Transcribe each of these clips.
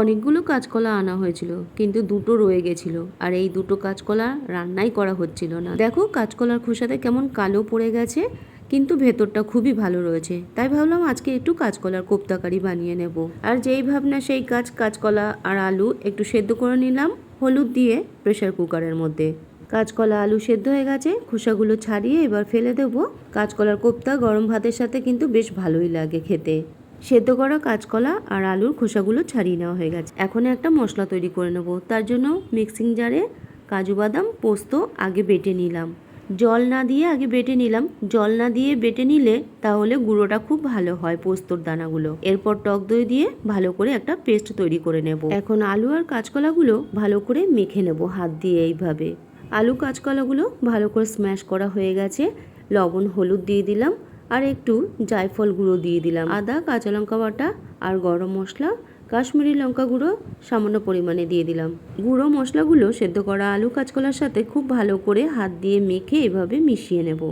অনেকগুলো কাঁচকলা আনা হয়েছিল, কিন্তু দুটো রয়ে গেছিল আর এই দুটো কাঁচকলা রান্নাই করা হচ্ছিল না। দেখো কাঁচকলার খোসাতে কেমন কালো পড়ে গেছে, কিন্তু ভেতরটা খুবই ভালো রয়েছে। তাই ভাবলাম আজকে একটু কাঁচকলার কোপ্তাকারি বানিয়ে নেব। আর যেই ভাবনা সেই কাজ, কাঁচকলা আর আলু একটু সেদ্ধ করে নিলাম, হলুদ দিয়ে প্রেসার কুকারের মধ্যে। কাঁচকলা আলু সেদ্ধ হয়ে গেছে, খোসাগুলো ছাড়িয়ে এবার ফেলে দেবো। কাঁচকলার কোপ্তা গরম ভাতের সাথে কিন্তু বেশ ভালোই লাগে খেতে। সেদ্ধ করা কাঁচকলা আর আলুর খোসাগুলো ছাড়িয়ে নেওয়া হয়ে গেছে। এখন একটা মশলা তৈরি করে নেব। তার জন্য মিক্সিং জারে কাজু বাদাম, পোস্ত আগে বেটে নিলাম। জল না দিয়ে আগে বেটে নিলাম। জল না দিয়ে বেটে নিলে তাহলে গুঁড়োটা খুব ভালো হয় পোস্তর দানাগুলো। এরপর টক দই দিয়ে ভালো করে একটা পেস্ট তৈরি করে নেব। এখন আলু আর কাঁচকলাগুলো ভালো করে মেখে নেব হাত দিয়ে এইভাবে। আলু কাঁচকলাগুলো ভালো করে স্ম্যাশ করা হয়ে গেছে। লবণ, হলুদ দিয়ে দিলাম। আর একটু জায়ফল গুঁড়ো দিয়ে দিলাম। আদা, কাঁচা লঙ্কা বাটা আর গরম মশলা, কাশ্মীরি লঙ্কা গুঁড়ো সামান্য পরিমাণে দিয়ে দিলাম। গুঁড়ো মশলাগুলো সেদ্ধ করা আলু কাঁচকলার সাথে খুব ভালো করে হাত দিয়ে মেখে এভাবে মিশিয়ে নেব।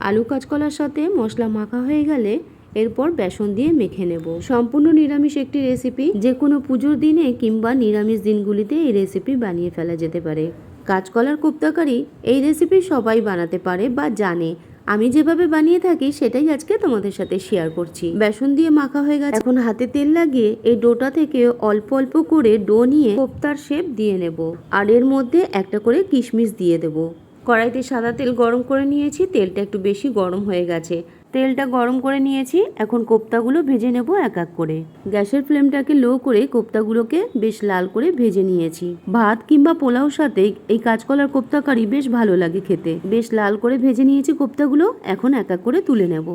আলু কাঁচকলার সাথে মশলা মাখা হয়ে গেলে এরপর বেসন দিয়ে মেখে নেব। সম্পূর্ণ নিরামিষ একটি রেসিপি, যে কোনো পুজোর দিনে কিংবা নিরামিষ দিনগুলিতে এই রেসিপি বানিয়ে ফেলা যেতে পারে। কাঁচকলার কোপ্তাকারি এই রেসিপি সবাই বানাতে পারে বা জানে। আমি যেভাবে বানিয়ে থাকি, সেটাই আজকে তোমাদের সাথে শেয়ার করছি। বেসন দিয়ে মাখা হয়ে গেছে। এখন হাতে তেল লাগিয়ে এই ডোটা থেকে অল্প অল্প করে ডো নিয়ে কোপ্তার শেপ দিয়ে নেব। আর এর মধ্যে একটা করে কিশমিশ দিয়ে দেব। কড়াইতে সাদা তেল গরম করে নিয়েছি, তেলটা একটু বেশি গরম হয়ে গেছে। তেলটা গরম করে নিয়েছি, এখন কোপ্তাগুলো ভেজে নেব এক এক করে। গ্যাসের ফ্লেমটাকে লো করে কোপ্তাগুলোকে বেশ লাল করে ভেজে নিয়েছি। ভাত কিংবা পোলাও সাথে এই কাঁচকলার কোপ্তা কারি বেশ ভালো লাগে খেতে। বেশ লাল করে ভেজে নিয়েছি কোপ্তাগুলো, এখন এক এক করে তুলে নেব।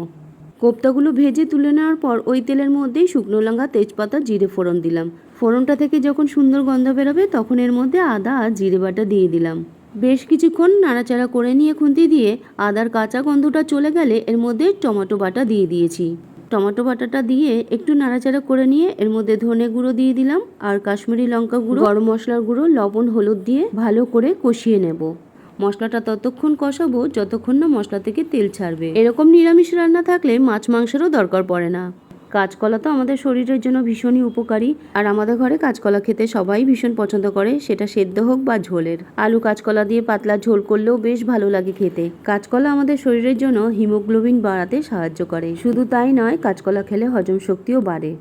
কোপ্তাগুলো ভেজে তুলে নেওয়ার পর ওই তেলের মধ্যেই শুকনো লঙ্কা, তেজপাতা, জিরে ফোড়ন দিলাম। ফোড়নটা থেকে যখন সুন্দর গন্ধ বেরোবে, তখন এর মধ্যে আদা আর জিরে বাটা দিয়ে দিলাম। বেশ কিছুক্ষণ নাড়াচাড়া করে নিয়ে খুন্তি দিয়ে আদার কাঁচা গন্ধটা চলে গেলে এর মধ্যে টমেটো বাটা দিয়ে দিয়েছি। টমেটো বাটাটা দিয়ে একটু নাড়াচাড়া করে নিয়ে এর মধ্যে ধনে গুঁড়ো দিয়ে দিলাম আর কাশ্মীরি লঙ্কা গুঁড়ো, গরম মশলার গুঁড়ো, লবণ, হলুদ দিয়ে ভালো করে কষিয়ে নেব। মশলাটা ততক্ষণ কষাবো যতক্ষণ না মশলা থেকে তেল ছাড়বে। এরকম নিরামিষ রান্না থাকলে মাছ মাংসেরও দরকার পড়ে না। কাঁচকলা তো আমাদের শরীরের জন্য ভীষণই উপকারী। আর আমাদের ঘরে কাঁচকলা খেতে সবাই ভীষণ পছন্দ করে, সেটা সেদ্ধ হোক বা ঝোলের। আলু কাঁচকলা দিয়ে পাতলা ঝোল করলেও বেশ ভালো লাগে খেতে। কাঁচকলা আমাদের শরীরের জন্য হিমোগ্লোবিন বাড়াতে সাহায্য করে। শুধু তাই নয়, কাঁচকলা খেলে হজম শক্তিও বাড়ে।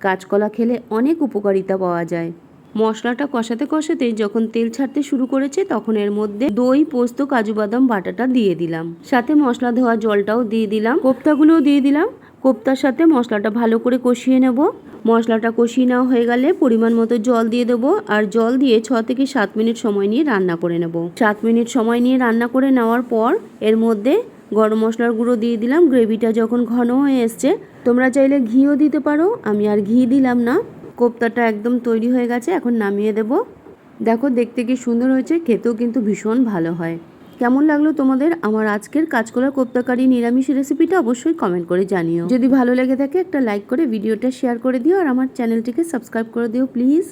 কাঁচকলা খেলে অনেক উপকারিতা পাওয়া যায়। মশলাটা কষাতে কষাতে যখন তেল ছাড়তে শুরু করেছে, তখন এর মধ্যে দই, পোস্ত, কাজু বাদাম, বাটাটা দিয়ে দিলাম। সাথে মশলা ধোয়া জলটাও দিয়ে দিলাম। কোপ্তাগুলোও দিয়ে দিলাম। কোপ্তার সাথে মশলাটা ভালো করে কষিয়ে নেব। মশলাটা কষিয়ে নেওয়া হয়ে গেলে পরিমাণ মতো জল দিয়ে দেবো আর জল দিয়ে ছ থেকে সাত মিনিট সময় নিয়ে রান্না করে নেব। সাত মিনিট সময় নিয়ে রান্না করে নেওয়ার পর এর মধ্যে গরম মশলার গুঁড়ো দিয়ে দিলাম। গ্রেভিটা যখন ঘন হয়ে এসছে, তোমরা চাইলে ঘিও দিতে পারো। আমি আর ঘি দিলাম না। কোপ্তাটা একদম তৈরি হয়ে গেছে, এখন নামিয়ে দেব। দেখো, দেখতে কি সুন্দর হয়েছে, খেতেও কিন্তু ভীষণ ভালো হয়। কেমন লাগল তোমাদের আমার আজকের কাঁচকলার কোপ্তাকারি নিরামিষ রেসিপিটা অবশ্যই কমেন্ট করে জানিও। যদি ভালো লেগে থাকে একটা লাইক করে ভিডিওটা শেয়ার করে দিও আর আমার চ্যানেলটিকে সাবস্ক্রাইব করে দিও প্লিজ